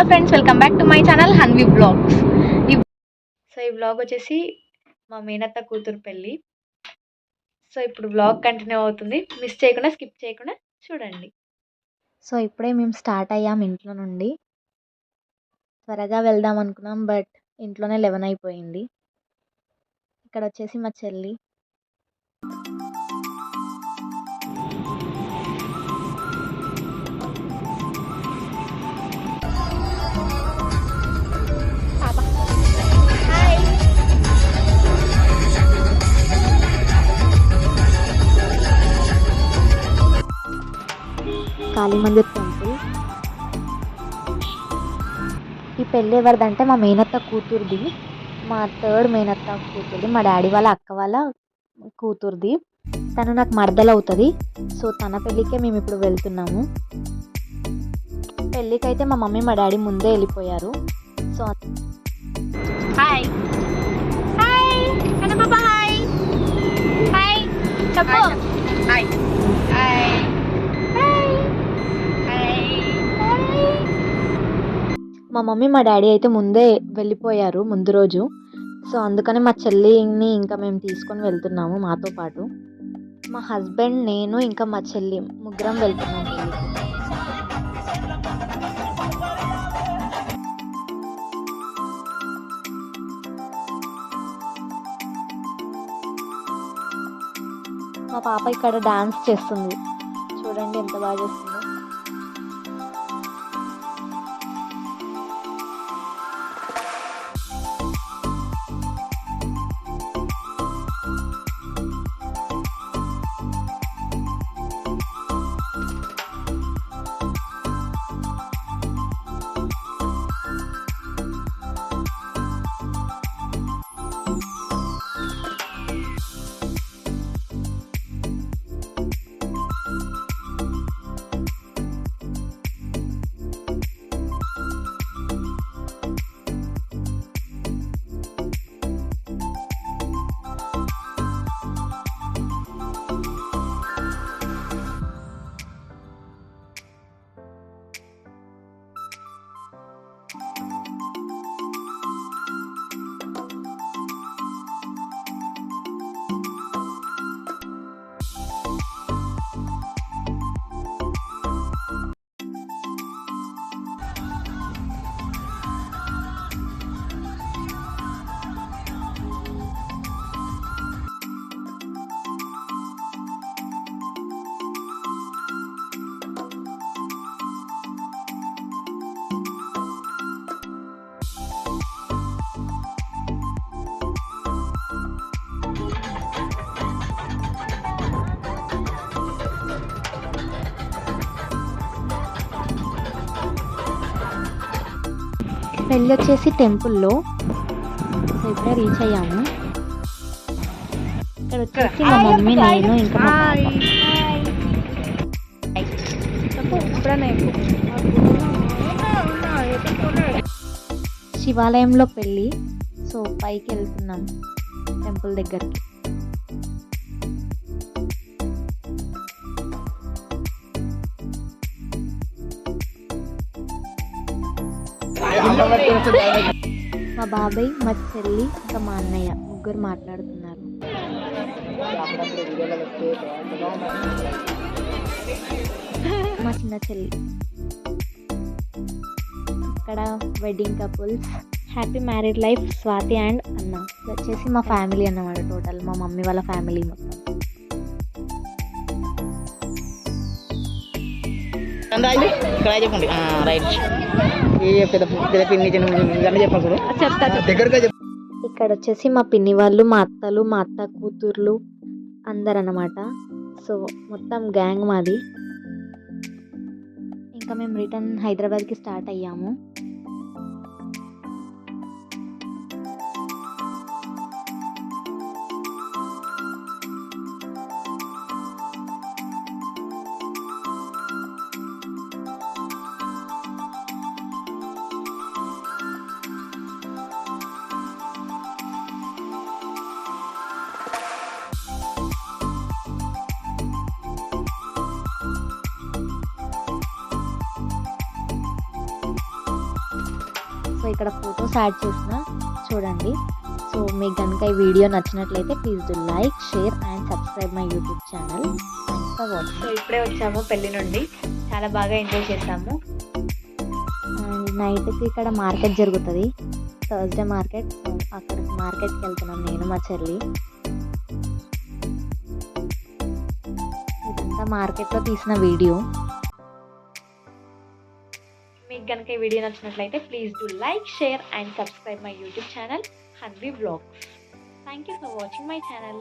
Hello friends welcome back to my channel Hanvi vlogs. So ఈ vlog వచ్చేసి మా మేనత్త కూతురు పెళ్ళి. సో ఇప్పుడు బ్లాగ్ కంటిన్యూ అవుతుంది. మిస్ చేయకుండా స్కిప్ చేయకుండా చూడండి. సో ఇప్పుడే మేము స్టార్ట్ అయ్యాం ఇంట్లో నుండి. త్వరగా వెళ్దాం అనుకున్నాం బట్ ఇంట్లోనే లెవెన్ అయిపోయింది. ఇక్కడ వచ్చేసి మా చెల్లి. కాళీమందిర్ టెంపుల్. ఈ పెళ్ళి ఎవరిదంటే మా మేనత్త కూతురుది. మా థర్డ్ మేనత్త కూతురుది. మా డాడీ వాళ్ళ అక్క వాళ్ళ కూతురుది. తను నాకు మరదలవుతుంది. సో తన పెళ్ళికే మేము ఇప్పుడు వెళ్తున్నాము. పెళ్ళికైతే మా మమ్మీ మా డాడీ ముందే వెళ్ళిపోయారు. సో మా మమ్మీ మా డాడీ అయితే ముందే వెళ్ళిపోయారు ముందు రోజు. సో అందుకని మా చెల్లిని ఇంకా మేము తీసుకొని వెళ్తున్నాము మాతో పాటు. మా హస్బెండ్ నేను ఇంకా మా చెల్లి ముగ్గురం వెళ్తున్నాము మా పాప ఇక్కడ డాన్స్ చేస్తుంది. చూడండి ఎంత బాగా చేస్తుందో. పెళ్ళి వచ్చేసి టెంపుల్లో ఇప్పుడే రీచ్ అయ్యాము. ఇక్కడ వచ్చేసి మా మమ్మీ నేను ఇంకా మా శివాలయంలో పెళ్ళి సో పైకి వెళ్తున్నాం టెంపుల్ దగ్గరికి. మా బాబాయ్ మా చెల్లి ఇంకా మా అన్నయ్య ముగ్గురు మాట్లాడుతున్నారు. మా చిన్న చెల్లి. ఇక్కడ wedding couples happy married life Swathi and అన్న. వచ్చేసి మా ఫ్యామిలీ అన్నమాట టోటల్ మా మమ్మీ వాళ్ళ ఫ్యామిలీ మొత్తం. ఇక్కడ చెప్పండి. రైట్. ఏ పెద్ద పెద్ద పిన్ని చిన్న ఇవన్నీ చెప్పాలి చూడు. చెప్తా దగ్గరగా చెప్పు. ఇక్కడ వచ్చేసి మా పిన్ని వాళ్ళు మా అత్తలు మా అత్త కూతుర్లు అందరు అన్నమాట సో మొత్తం గ్యాంగ్ మాది. ఇంకా మేము రిటర్న్ హైదరాబాద్కి స్టార్ట్ అయ్యాము. ఇక్కడ ఫొటోస్ యాడ్ చేసిన చూడండి. సో మీకు కనుక ఈ వీడియో నచ్చినట్లయితే please do like share and subscribe my YouTube channel. So ఇప్పుడే వచ్చాము పెళ్ళి నుండి. చాలా బాగా ఎంజాయ్ చేసాము అండ్ నైట్కి ఇక్కడ మార్కెట్ జరుగుతుంది. Thursday market. అక్కడ మార్కెట్కి వెళ్తున్నాం నేను మా చెల్లి. ఇదంతా మార్కెట్లో తీసిన వీడియో. మీకు కనుక ఈ వీడియో నచ్చినట్లయితే please do like share and subscribe my YouTube channel Hanvi vlogs thank you for watching my channel